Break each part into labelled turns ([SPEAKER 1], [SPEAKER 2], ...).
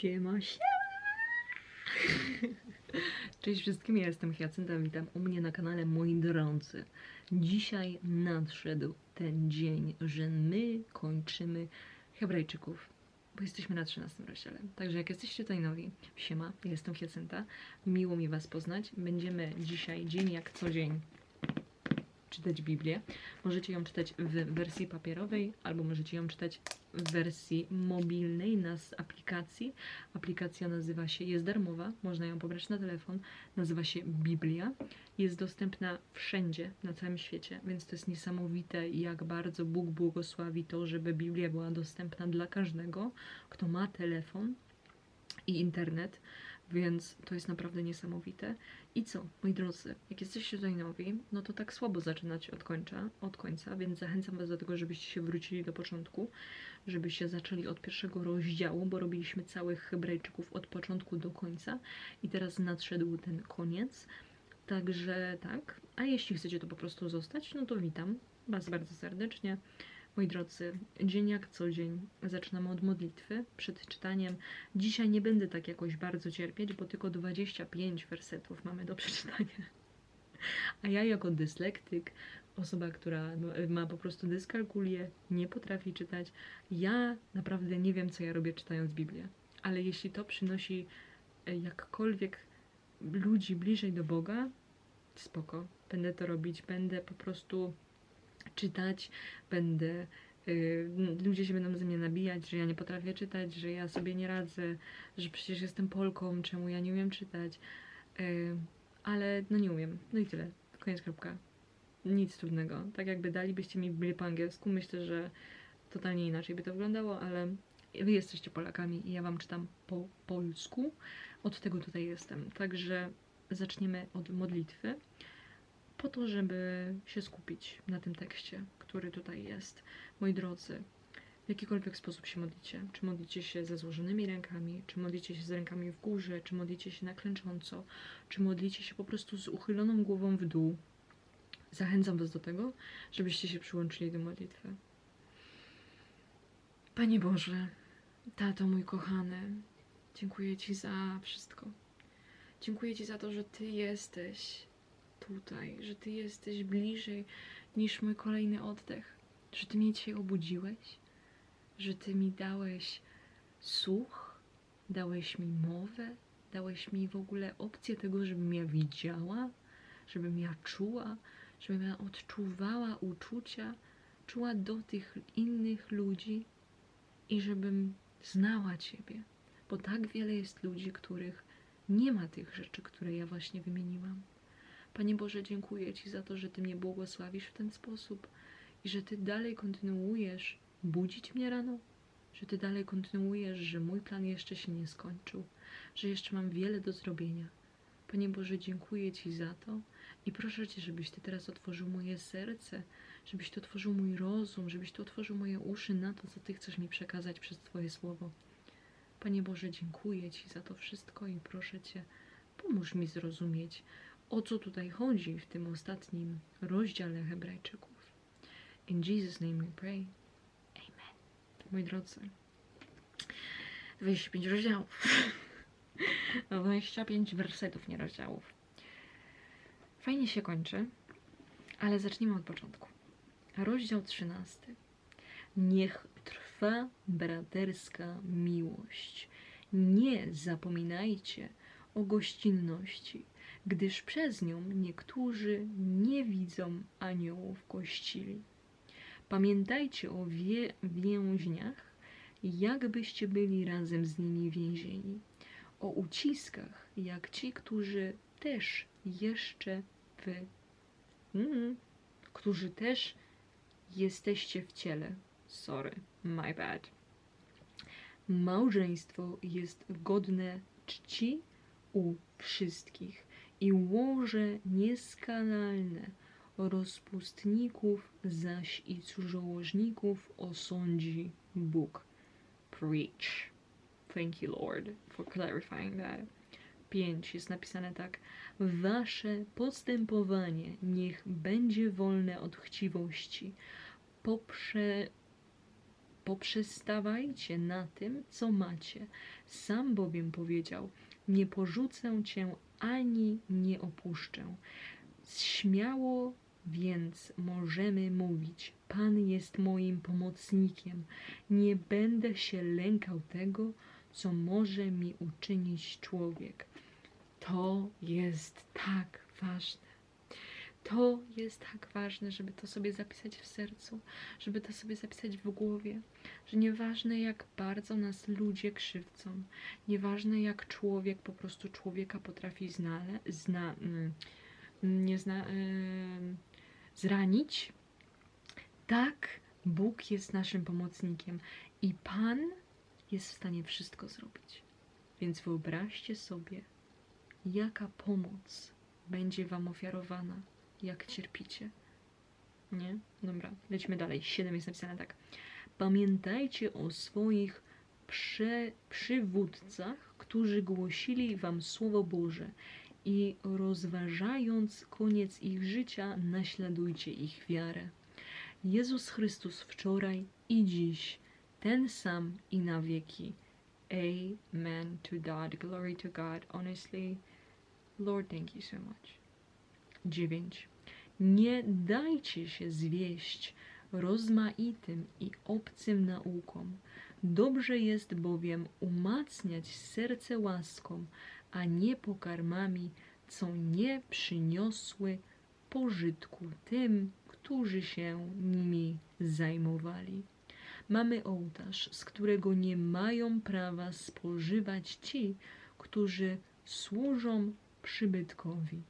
[SPEAKER 1] Siema, siema! Cześć wszystkim, ja jestem Hyacynta, witam u mnie na kanale moi drodzy. Dzisiaj nadszedł ten dzień, że my kończymy Hebrajczyków, bo jesteśmy na 13 rozdziale. Także jak jesteście tutaj nowi, siema, ja jestem Hyacynta, miło mi was poznać. Będziemy dzisiaj dzień jak co dzień czytać Biblię. Możecie ją czytać w wersji papierowej, albo możecie ją czytać w wersji mobilnej na z aplikacji. Aplikacja nazywa się, jest darmowa, można ją pobrać na telefon, nazywa się Biblia. Jest dostępna wszędzie na całym świecie, więc to jest niesamowite, jak bardzo Bóg błogosławi to, żeby Biblia była dostępna dla każdego, kto ma telefon i internet, więc to jest naprawdę niesamowite. I co, moi drodzy, jak jesteście tutaj nowi, no to tak słabo zaczynać od końca, od końca, więc zachęcam Was do tego, żebyście się wrócili do początku, żebyście zaczęli od pierwszego rozdziału, bo robiliśmy całych Hebrajczyków od początku do końca i teraz nadszedł ten koniec. Także tak, a jeśli chcecie to po prostu zostać, no to witam Was bardzo serdecznie. Moi drodzy, dzień jak co dzień zaczynamy od modlitwy przed czytaniem. Dzisiaj nie będę tak jakoś bardzo cierpieć, bo tylko 25 wersetów mamy do przeczytania. A ja jako dyslektyk, osoba, która no, ma po prostu dyskalkulię, nie potrafi czytać, ja naprawdę nie wiem, co ja robię czytając Biblię. Ale jeśli to przynosi e, jakkolwiek ludzi bliżej do Boga, spoko, będę to robić, będę po prostu czytać, będę. y, ludzie się będą ze mnie nabijać, że ja nie potrafię czytać, że ja sobie nie radzę, że przecież jestem Polką, czemu ja nie umiem czytać. Y, ale no nie umiem. No i tyle. Koniec kropka. Nic trudnego. Tak jakby dalibyście mi Biblię po angielsku, myślę, że totalnie inaczej by to wyglądało, ale wy jesteście Polakami i ja wam czytam po polsku. Od tego tutaj jestem. Także zaczniemy od modlitwy po to, żeby się skupić na tym tekście, który tutaj jest. Moi drodzy, w jakikolwiek sposób się modlicie, czy modlicie się ze złożonymi rękami, czy modlicie się z rękami w górze, czy modlicie się na klęcząco, czy modlicie się po prostu z uchyloną głową w dół, zachęcam Was do tego, żebyście się przyłączyli do modlitwy. Panie Boże, Tato mój kochany, dziękuję Ci za wszystko. Dziękuję Ci za to, że Ty jesteś tutaj, że Ty jesteś bliżej niż mój kolejny oddech, że Ty mnie dzisiaj obudziłeś, że Ty mi dałeś słuch, dałeś mi mowę, dałeś mi w ogóle opcję tego, żebym ja widziała, żebym ja czuła, żebym ja odczuwała uczucia, czuła do tych innych ludzi i żebym znała Ciebie, bo tak wiele jest ludzi, których nie ma tych rzeczy, które ja właśnie wymieniłam. Panie Boże, dziękuję Ci za to, że Ty mnie błogosławisz w ten sposób i że Ty dalej kontynuujesz budzić mnie rano, że Ty dalej kontynuujesz, że mój plan jeszcze się nie skończył, że jeszcze mam wiele do zrobienia. Panie Boże, dziękuję Ci za to i proszę Cię, żebyś Ty teraz otworzył moje serce, żebyś Ty otworzył mój rozum, żebyś Ty otworzył moje uszy na to, co Ty chcesz mi przekazać przez Twoje słowo. Panie Boże, dziękuję Ci za to wszystko i proszę Cię, pomóż mi zrozumieć, o co tutaj chodzi w tym ostatnim rozdziale Hebrajczyków. In Jesus' name we pray. Amen. Moi drodzy, 25 rozdziałów. 25 wersetów, nie rozdziałów. Fajnie się kończy, ale zacznijmy od początku. Rozdział 13. Niech trwa braterska miłość. Nie zapominajcie o gościnności, gdyż przez nią niektórzy nie widzą aniołów kościli. Pamiętajcie o wie więźniach, jakbyście byli razem z nimi więzieni, o uciskach, jak ci, którzy też jeszcze wy, mm, którzy też jesteście w ciele. Sorry, my bad. Małżeństwo jest godne czci u wszystkich i łoże nieskanalne rozpustników zaś i cudzołożników osądzi Bóg. Preach. Thank you, Lord, for clarifying that. 5 jest napisane tak. Wasze postępowanie niech będzie wolne od chciwości. Poprze... poprzestawajcie na tym, co macie. Sam bowiem powiedział: Nie porzucę cię ani nie opuszczę. Śmiało więc możemy mówić: Pan jest moim pomocnikiem. Nie będę się lękał tego, co może mi uczynić człowiek. To jest tak ważne. To jest tak ważne, żeby to sobie zapisać w sercu, żeby to sobie zapisać w głowie, że nieważne jak bardzo nas ludzie krzywdzą, nieważne jak człowiek po prostu człowieka potrafi znale, zna, mm, nie zna, em, zranić, tak Bóg jest naszym pomocnikiem i Pan jest w stanie wszystko zrobić. Więc wyobraźcie sobie, jaka pomoc będzie Wam ofiarowana, jak cierpicie. Nie? Dobra, lecimy dalej. 7 jest napisane tak. Pamiętajcie o swoich prze, przywódcach, którzy głosili Wam Słowo Boże i rozważając koniec ich życia, naśladujcie ich wiarę. Jezus Chrystus wczoraj i dziś ten sam i na wieki. Amen to God. Glory to God. Honestly, Lord, thank you so much. 9. Nie dajcie się zwieść rozmaitym i obcym naukom. Dobrze jest bowiem umacniać serce łaską, a nie pokarmami, co nie przyniosły pożytku tym, którzy się nimi zajmowali. Mamy ołtarz, z którego nie mają prawa spożywać ci, którzy służą przybytkowi.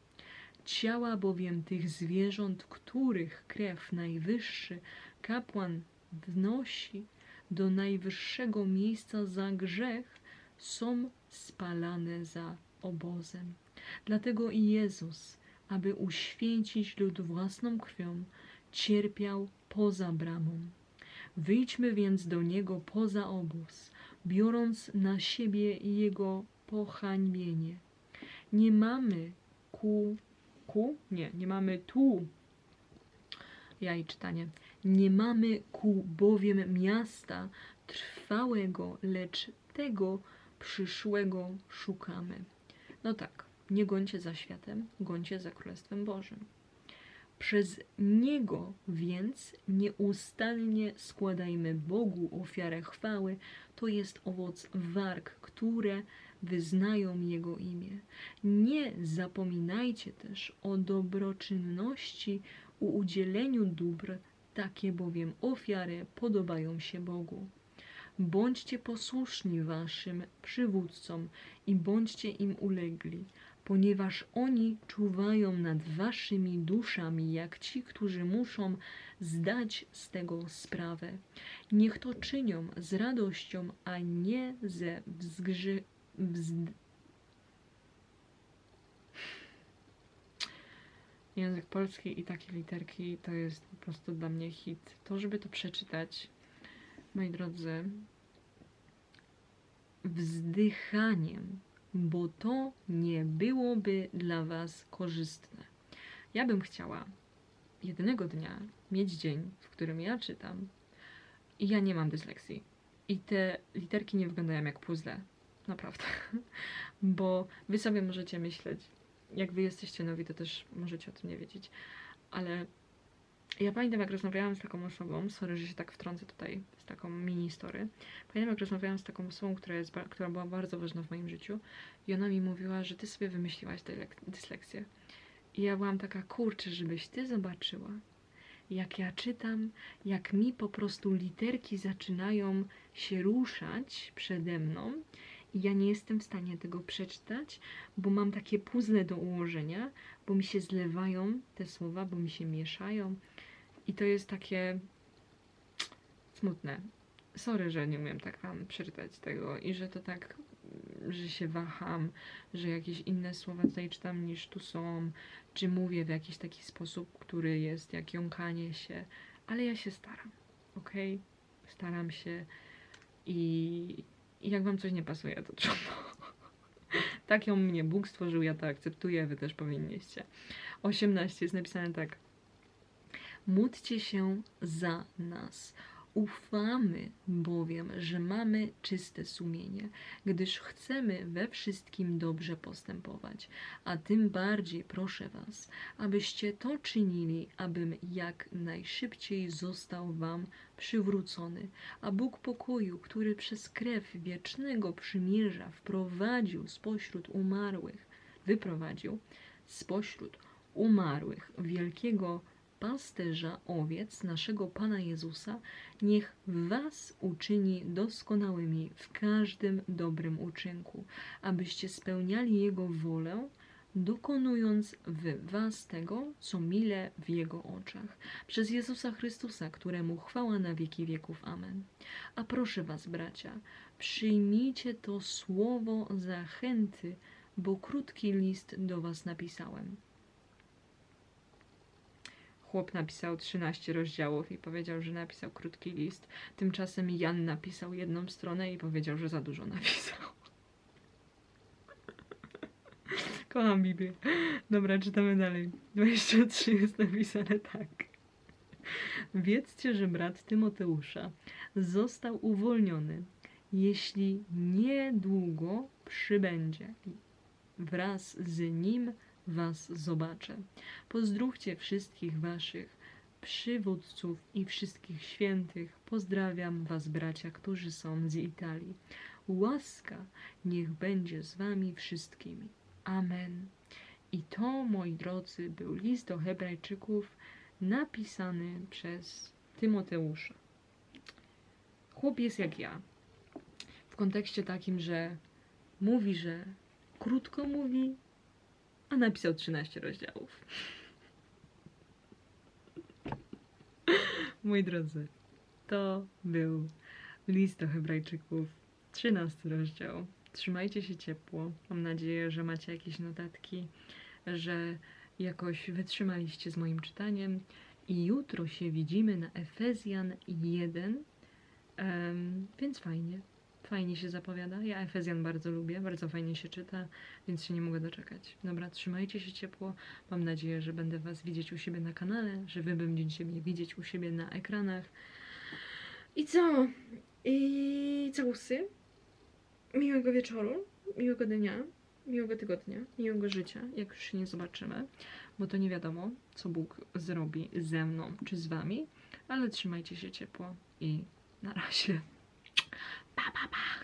[SPEAKER 1] Ciała bowiem tych zwierząt, których krew najwyższy kapłan wnosi do najwyższego miejsca za grzech, są spalane za obozem. Dlatego i Jezus, aby uświęcić lud własną krwią, cierpiał poza bramą. Wyjdźmy więc do Niego poza obóz, biorąc na siebie Jego pohańbienie. Nie mamy ku, ku, nie, nie mamy tu, ja i czytanie, nie mamy ku bowiem miasta trwałego, lecz tego przyszłego szukamy. No tak, nie gońcie za światem, gońcie za Królestwem Bożym. Przez Niego więc nieustannie składajmy Bogu ofiarę chwały, to jest owoc warg, które wyznają Jego imię. Nie zapominajcie też o dobroczynności u udzieleniu dóbr, takie bowiem ofiary podobają się Bogu. Bądźcie posłuszni waszym przywódcom i bądźcie im ulegli, ponieważ oni czuwają nad waszymi duszami, jak ci, którzy muszą zdać z tego sprawę. Niech to czynią z radością, a nie ze wzgrzy... Język polski i takie literki to jest po prostu dla mnie hit. To, żeby to przeczytać, moi drodzy, wzdychaniem, bo to nie byłoby dla Was korzystne. Ja bym chciała jednego dnia mieć dzień, w którym ja czytam i ja nie mam dysleksji. I te literki nie wyglądają jak puzzle. Naprawdę. Bo wy sobie możecie myśleć, jak wy jesteście nowi, to też możecie o tym nie wiedzieć. Ale ja pamiętam, jak rozmawiałam z taką osobą, sorry, że się tak wtrącę tutaj, z taką mini story. Pamiętam, jak rozmawiałam z taką osobą, która, jest, która była bardzo ważna w moim życiu i ona mi mówiła, że ty sobie wymyśliłaś tę lek- dysleksję. I ja byłam taka, kurczę, żebyś ty zobaczyła, jak ja czytam, jak mi po prostu literki zaczynają się ruszać przede mną ja nie jestem w stanie tego przeczytać, bo mam takie puzzle do ułożenia, bo mi się zlewają te słowa, bo mi się mieszają i to jest takie smutne. Sorry, że nie umiem tak wam przeczytać tego i że to tak, że się waham, że jakieś inne słowa tutaj czytam niż tu są, czy mówię w jakiś taki sposób, który jest jak jąkanie się, ale ja się staram, ok? Staram się i, i jak wam coś nie pasuje, to trudno. tak ją mnie Bóg stworzył, ja to akceptuję, wy też powinniście. 18 jest napisane tak. Módlcie się za nas. Ufamy bowiem, że mamy czyste sumienie, gdyż chcemy we wszystkim dobrze postępować, a tym bardziej proszę Was, abyście to czynili, abym jak najszybciej został Wam przywrócony, a Bóg pokoju, który przez krew wiecznego przymierza wprowadził spośród umarłych, wyprowadził spośród umarłych wielkiego pasterza owiec naszego Pana Jezusa, niech Was uczyni doskonałymi w każdym dobrym uczynku, abyście spełniali Jego wolę, dokonując w Was tego, co mile w Jego oczach. Przez Jezusa Chrystusa, któremu chwała na wieki wieków. Amen. A proszę Was, bracia, przyjmijcie to słowo zachęty, bo krótki list do Was napisałem. Chłop napisał 13 rozdziałów i powiedział, że napisał krótki list. Tymczasem Jan napisał jedną stronę i powiedział, że za dużo napisał. Kocham Biblię. Dobra, czytamy dalej. 23 jest napisane tak. Wiedzcie, że brat Tymoteusza został uwolniony, jeśli niedługo przybędzie. Wraz z nim was zobaczę. Pozdrówcie wszystkich waszych przywódców i wszystkich świętych. Pozdrawiam was, bracia, którzy są z Italii. Łaska niech będzie z wami wszystkimi. Amen. I to, moi drodzy, był list do Hebrajczyków napisany przez Tymoteusza. Chłop jest jak ja. W kontekście takim, że mówi, że krótko mówi, a napisał 13 rozdziałów. Moi drodzy, to był list do Hebrajczyków, 13 rozdział. Trzymajcie się ciepło. Mam nadzieję, że macie jakieś notatki, że jakoś wytrzymaliście z moim czytaniem. I jutro się widzimy na Efezjan 1, em, więc fajnie. Fajnie się zapowiada. Ja Efezjan bardzo lubię, bardzo fajnie się czyta, więc się nie mogę doczekać. Dobra, trzymajcie się ciepło. Mam nadzieję, że będę Was widzieć u siebie na kanale, że Wy będziecie mnie widzieć u siebie na ekranach. I co? I całusy. Miłego wieczoru, miłego dnia, miłego tygodnia, miłego życia, jak już się nie zobaczymy, bo to nie wiadomo, co Bóg zrobi ze mną czy z Wami, ale trzymajcie się ciepło i na razie. Pa, pa, pa.